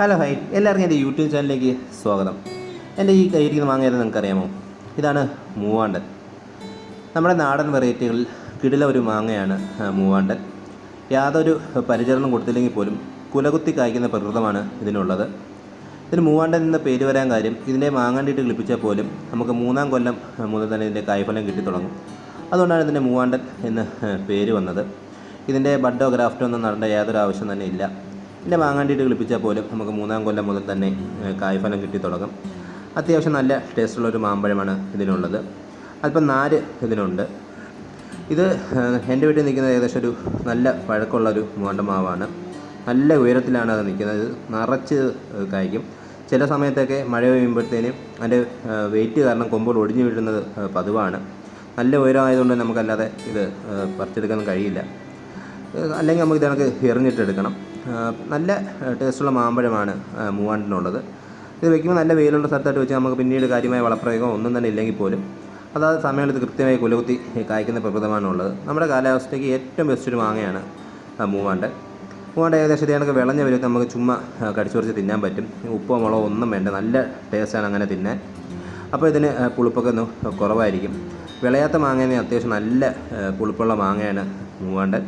Hello high. എല്ലാവർക്കും എന്റെ YouTube ചാനലിലേക്ക് സ്വാഗതം. എന്റെ ഈ കയ്യിരിക്കുന്ന മാങ്ങ ഏതെന്ന് നിങ്ങൾക്കറിയാമോ? ഇതാണ് മൂവാണ്ടൻ. നമ്മുടെ നാടൻ വെറൈറ്റികളിൽ കിടില ഒരു മാങ്ങയാണ് മൂവാണ്ടൻ. യാതൊരു പരിചരണം കൊടുത്തില്ലെങ്കിൽ പോലും കുലകുത്തി കായ്ക്കുന്ന പ്രകൃതമാണ് ഇതിനുള്ളത്. ഇതിന് മൂവാണ്ടൻ എന്ന പേര് വരാൻ കാര്യം ഇതിന്റെ മാങ്ങാണ്ടിട്ട് കിളിപ്പിച്ചാൽ പോലും നമുക്ക് മൂന്നാം കൊല്ലം മുതൽ തന്നെ ഇതിന്റെ കായ്ഫലം കിട്ടിത്തുടങ്ങും അതുകൊണ്ടാണ് ഇതിന്റെ മൂവാണ്ടൻ എന്ന് പേര് വന്നത്. ഇതിന്റെ ബഡോ ഗ്രാഫ്റ്റോ ഒന്നും നടേണ്ട യാതൊരു ആവശ്യം തന്നെ ഇല്ല. ഇതിന്റെ മാങ്ങാണ്ടിയിട്ട് കിളിപ്പിച്ചാൽ പോലും നമുക്ക് മൂന്നാം കൊല്ലം മുതൽ തന്നെ കായ്ഫലം കിട്ടി തുടങ്ങും. അത്യാവശ്യം നല്ല ടേസ്റ്റുള്ള ഒരു മാമ്പഴമാണ് ഇതിനുള്ളത്. അല്പം നാര് ഇതിനുണ്ട്. ഇത് എന്റെ വീട്ടിൽ നിൽക്കുന്നത് ഏകദേശം ഒരു നല്ല പഴക്കമുള്ള ഒരു മൂവാണ്ട മാവാണ്. നല്ല ഉയരത്തിലാണ് അത് നിൽക്കുന്നത്. ഇത് നിറച്ച് കായ്ക്കും. ചില സമയത്തൊക്കെ മഴ പെയ്യുമ്പോഴത്തേനും അതിന്റെ വെയിറ്റ് കാരണം കൊമ്പുകൾ ഒടിഞ്ഞു വീഴുന്നത് പതിവാണ്. നല്ല ഉയരമായതുകൊണ്ട് നമുക്കല്ലാതെ ഇത് പറിച്ചെടുക്കാൻ കഴിയില്ല. അല്ലെങ്കിൽ നമുക്ക് ഇതിനൊക്കെ എറിഞ്ഞിട്ടെടുക്കണം. നല്ല ടേസ്റ്റുള്ള മാമ്പഴമാണ് മൂവാണ്ടിനുള്ളത്. ഇത് വെക്കുമ്പോൾ നല്ല വെയിലുള്ള സ്ഥലത്തായിട്ട് വെച്ച് നമുക്ക് പിന്നീട് കാര്യമായ വളപ്രയോഗം ഒന്നും തന്നെ ഇല്ലെങ്കിൽ പോലും അതായത് സമയത്ത് കൃത്യമായി കുലകുത്തി കായ്ക്കുന്ന പ്രകൃതമാണുള്ളത്. നമ്മുടെ കാലാവസ്ഥയ്ക്ക് ഏറ്റവും ബെസ്റ്റ് ഒരു മാങ്ങയാണ് മൂവാണ്ട് മൂവാണ്ട്. മൂവാണ്ട ഏകദേശം ഇത് കണക്ക് വിളഞ്ഞ വരും നമുക്ക് ചുമ്മാ കടിച്ചു കുറച്ച് തിന്നാൻ പറ്റും. ഉപ്പോ മുളകോ ഒന്നും വേണ്ട നല്ല ടേസ്റ്റാണ് അങ്ങനെ തിന്നാൻ. അപ്പോൾ ഇതിന് പുളിപ്പൊക്കെ ഒന്ന് കുറവായിരിക്കും. വിളയാത്ത മാങ്ങേനെ അത്യാവശ്യം നല്ല പുളിപ്പുള്ള മാങ്ങയാണ് മൂവാണ്ടൻ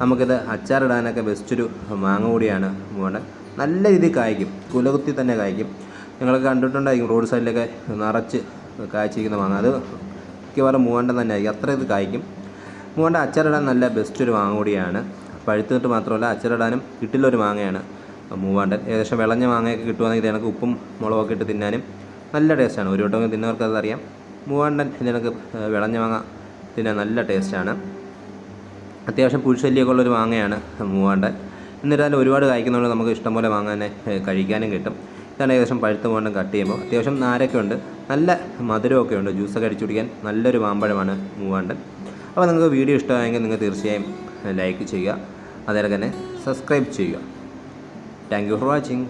നമുക്കിത് അച്ചാറിടാനൊക്കെ ബെസ്റ്റൊരു മാങ്ങ കൂടിയാണ് മൂവാണ്ടൻ നല്ല രീതിയിൽ കായ്ക്കും. കുലകുത്തി തന്നെ കായ്ക്കും. നിങ്ങളൊക്കെ കണ്ടിട്ടുണ്ടായിരിക്കും റോഡ് സൈഡിലൊക്കെ നിറച്ച് കായ്ച്ചിരിക്കുന്ന മാങ്ങ. അത് മിക്കവാറും മൂവണ്ടം തന്നെ ആയിരിക്കും. അത്ര ഇത് കായ്ക്കും. മൂവണ്ട അച്ചാറിടാൻ നല്ല ബെസ്റ്റ് ഒരു മാങ്ങ കൂടിയാണ് പഴുത്തിട്ട് മാത്രമല്ല അച്ചാറിടാനും കിട്ടില്ലൊരു മാങ്ങയാണ്. മൂവാണ്ടൻ. ഏകദേശം വിളഞ്ഞ മാങ്ങയൊക്കെ കിട്ടുവാണെങ്കിൽ ഇതിനൊക്കെ ഉപ്പും മുളകൊക്കെ ഇട്ട് തിന്നാനും നല്ല ടേസ്റ്റാണ് ഒരു വട്ടം തിന്നവർക്ക് അതറിയാം മൂവാണ്ടൻ ഇതിനൊക്കെ വിളഞ്ഞ മാങ്ങ തിന്നാൻ നല്ല ടേസ്റ്റാണ് അത്യാവശ്യം പുഴുശല്യമൊക്കെ ഉള്ളൊരു മാങ്ങയാണ് മൂവാണ്ടൻ എന്നിരുന്നാലും ഒരുപാട് കായ്ക്കുന്നതുകൊണ്ട് നമുക്ക് ഇഷ്ടംപോലെ മാങ്ങാനെ കഴിക്കാനും കിട്ടും. ഇതാണ് ഏകദേശം പഴുത്ത മൂവാണ്ടൻ കട്ട് ചെയ്യുമ്പോൾ. അത്യാവശ്യം നാരൊക്കെ ഉണ്ട്. നല്ല മധുരമൊക്കെ ഉണ്ട്. ജ്യൂസൊക്കെ അടിച്ചു കുടിക്കാൻ നല്ലൊരു മാമ്പഴമാണ് മൂവാണ്ടൻ. അപ്പോൾ നിങ്ങൾക്ക് വീഡിയോ ഇഷ്ടമായെങ്കിൽ നിങ്ങൾ തീർച്ചയായും ലൈക്ക് ചെയ്യുക. അതേപോലെ തന്നെ സബ്സ്ക്രൈബ് ചെയ്യുക. Thank you for watching.